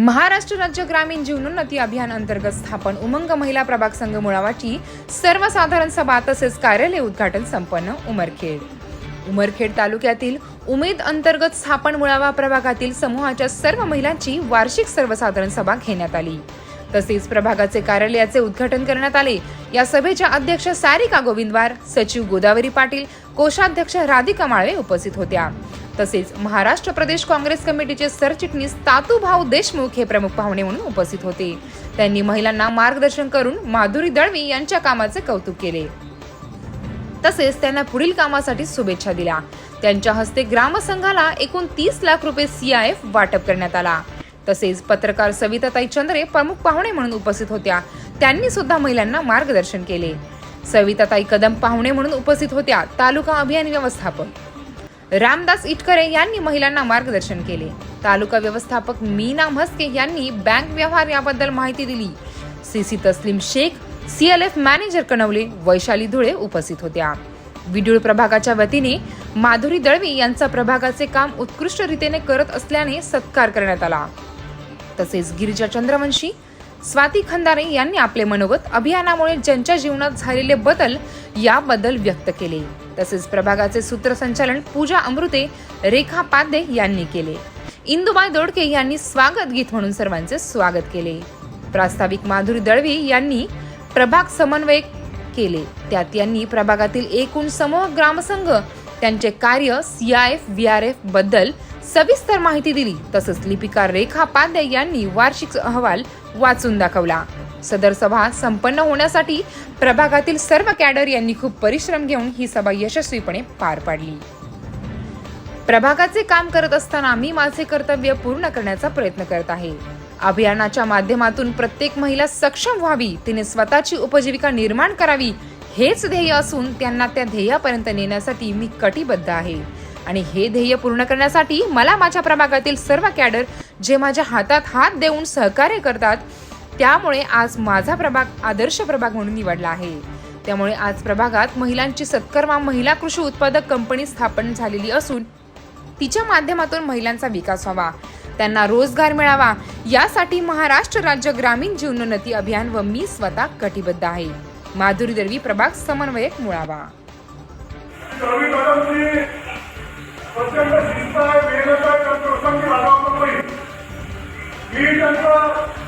महाराष्ट्र राज्य ग्रामीण जीवनोन्नती अभियान अंतर्गत स्थापन उमंग महिला प्रभाग संघ मुळावाची सर्वसाधारण सभा तसेच कार्यालय उद्घाटन संपन्न उमरखेड. उमरखेड तालुक्यातील उमेद अंतर्गत स्थापन मुळावा प्रभागातील समूहाच्या सर्व महिलांची वार्षिक सर्वसाधारण सभा घेण्यात आली. तसेच प्रभागाचे कार्यालयाचे उद्घाटन करण्यात आले. या सभेच्या अध्यक्ष सारिका गोविंदवार सचिव गोदावरी पाटील कोषाध्यक्ष राधिका माळवे उपस्थित होत्या. तसेच महाराष्ट्र प्रदेश काँग्रेस कमिटीचे सरचिटणीस तातूभाऊ देशमुख हे प्रमुख पाहुणे म्हणून उपस्थित होते. त्यांनी महिलांना मार्गदर्शन करून माधुरी दळवी यांच्या कामाचे कौतुक केले. तसेच त्यांना पुढील कामासाठी शुभेच्छा दिल्या. त्यांच्या हस्ते ग्रामसंघाला एकूण तीस लाख रुपये सीआयएफ वाटप करण्यात आला. तसेच पत्रकार सविताताई चंद्रे प्रमुख पाहुणे म्हणून उपस्थित होत्या. त्यांनी सुद्धा महिलांना मार्गदर्शन केले. सविताताई कदम पाहुणे म्हणून उपस्थित होत्या. तालुका अभियान व्यवस्थापक रामदास इटकरे यांनी महिलांना मार्गदर्शन केले. तालुका व्यवस्थापक मीना म्हस्के यांनी बँक व्यवहार याबद्दल माहिती दिली. CC Taslim Shaikh CLF manager कणवले Vaishali Dhule उपस्थित होत्या. विडूळ प्रभागाच्या वतीने माधुरी दळवी यांचा प्रभागाचे काम उत्कृष्ट रीतीने करत असल्याने सत्कार करण्यात आला. तसेच गिरिजा चंद्रवंशी स्वाती खंदारे यांनी आपले मनोगत अभियानामुळे ज्यांच्या जीवनात झालेले बदल याबद्दल व्यक्त केले. तसेच प्रभागाचे सूत्रसंचालन पूजा अमृते रेखा पादे यांनी केले. इंदुबाई दोडके यांनी स्वागत गीत म्हणून सर्वांचे स्वागत केले. प्रास्ताविक माधुरी दळवी यांनी प्रभाग समन्वय केले. त्यात यांनी प्रभागातील एकूण समूह ग्रामसंघ त्यांचे कार्य सीआयएफ एफबद्दल सविस्तर माहिती दिली तसंच लिपिकार रेखा पांडे यांनी वार्षिक अहवाल वाचून दाखवला. सदर सभा संपन्न होण्यासाठी प्रभागातील सर्व कॅडर यांनी खूप परिश्रम घेऊन ही सभा यशस्वीपणे पार पाडली. प्रभागाचे काम करत असताना मी माझे कर्तव्य पूर्ण करण्याचा प्रयत्न करत आहे. अभियानाच्या माध्यमातून प्रत्येक महिला सक्षम व्हावी तिने स्वतःची उपजीविका निर्माण करावी हेच ध्येय असून त्यांना त्या ध्येयापर्यंत नेण्यासाठी मी कटिबद्ध आहे. आणि हे ध्येय पूर्ण करण्यासाठी मला माझ्या प्रभागातील सर्व कॅडर जे माझ्या हातात हात देऊन सहकार्य करतात त्यामुळे आज माझा प्रभाग आदर्श प्रभाग म्हणून निवडला आहे. त्यामुळे आज प्रभागात महिलांची सत्कर्मा महिला कृषी उत्पादक कंपनी स्थापन झालेली असून तिच्या माध्यमातून महिलांचा विकास व्हावा त्यांना रोजगार मिळावा यासाठी महाराष्ट्र राज्य ग्रामीण जीवनोन्नती अभियान व मी स्वतः कटिबद्ध आहे. माधुरी दर्वी प्रभाग समन्वयक मुळावा. प्रचंड शिस्त आहे मेहनत आहे त्यांचं प्रसंगी रागावतो नाही मी त्यांचा